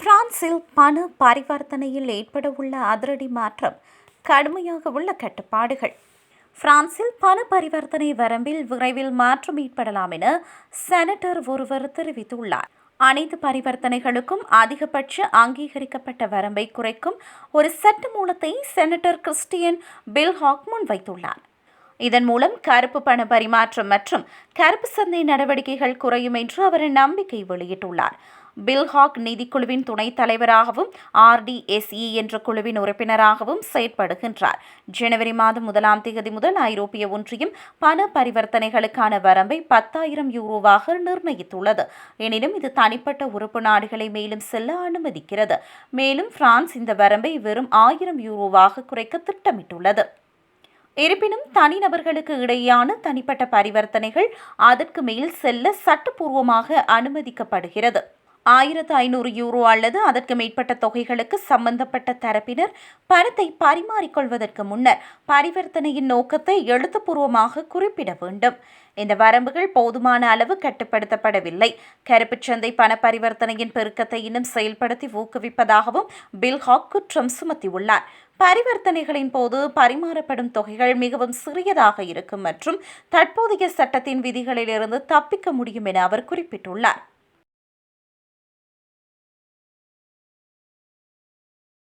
பிரான்சில் பண பரிவர்த்தனையில் ஏற்படவுள்ள அதிரடி மாற்றம் கடுமையாக உள்ள கட்டுப்பாடுகள். பிரான்சில் பண பரிவர்த்தனை வரம்பில் விரைவில் மாற்றம் ஏற்படலாம் என செனட்டர் ஒருவர் தெரிவித்துள்ளார். அனைத்து பரிவர்த்தனைகளுக்கும் அதிகபட்ச அங்கீகரிக்கப்பட்ட வரம்பை குறைக்கும் ஒரு சட்ட மூலத்தை செனட்டர் கிறிஸ்டியன் பில் ஹாக் முன்வைத்துள்ளார் இதன் மூலம் கருப்பு பண பரிமாற்றம் மற்றும் கருப்பு சந்தை நடவடிக்கைகள் குறையும் என்று அவர் நம்பிக்கை வெளியிட்டுள்ளார். பில்ஹாக் நிதிக்குழுவின் துணைத் தலைவராகவும் ஆர்டிஎஸ்இ என்ற குழுவின் உறுப்பினராகவும் செயற்படுகின்றார். ஜனவரி மாதம் முதலாம் தேதி முதல் ஐரோப்பிய ஒன்றியம் பண பரிவர்த்தனைகளுக்கான வரம்பை பத்தாயிரம் யூரோவாக நிர்ணயித்துள்ளது. எனினும் இது தனிப்பட்ட உறுப்பு நாடுகளை மேலும் செல்ல அனுமதிக்கிறது. மேலும் பிரான்ஸ் இந்த வரம்பை வெறும் ஆயிரம் யூரோவாக குறைக்க திட்டமிட்டுள்ளது. இருப்பினும் தனிநபர்களுக்கு இடையேயான தனிப்பட்ட பரிவர்த்தனைகள் அதற்கு மேல் செல்ல சட்டப்பூர்வமாக அனுமதிக்கப்படுகிறது. ஆயிரத்து ஐநூறு யூரோ அல்லது அதற்கு மேற்பட்ட தொகைகளுக்கு சம்பந்தப்பட்ட தரப்பினர் பணத்தை பரிமாறிக்கொள்வதற்கு முன்னர் பரிவர்த்தனையின் நோக்கத்தை எழுத்துப்பூர்வமாக குறிப்பிட வேண்டும். இந்த வரம்புகள் போதுமான அளவு கட்டுப்படுத்தப்படவில்லை. கருப்புச்சந்தை பண பரிவர்த்தனையின் பெருக்கத்தை இன்னும் செயல்படுத்தி ஊக்குவிப்பதாகவும் பில்ஹாக் குற்றம் சுமத்தியுள்ளார். பரிவர்த்தனைகளின் போது பரிமாறப்படும் தொகைகள் மிகவும் சிறியதாக இருக்கும் மற்றும் தற்போதைய சட்டத்தின் விதிகளிலிருந்து தப்பிக்க முடியும் என அவர் குறிப்பிட்டுள்ளார்.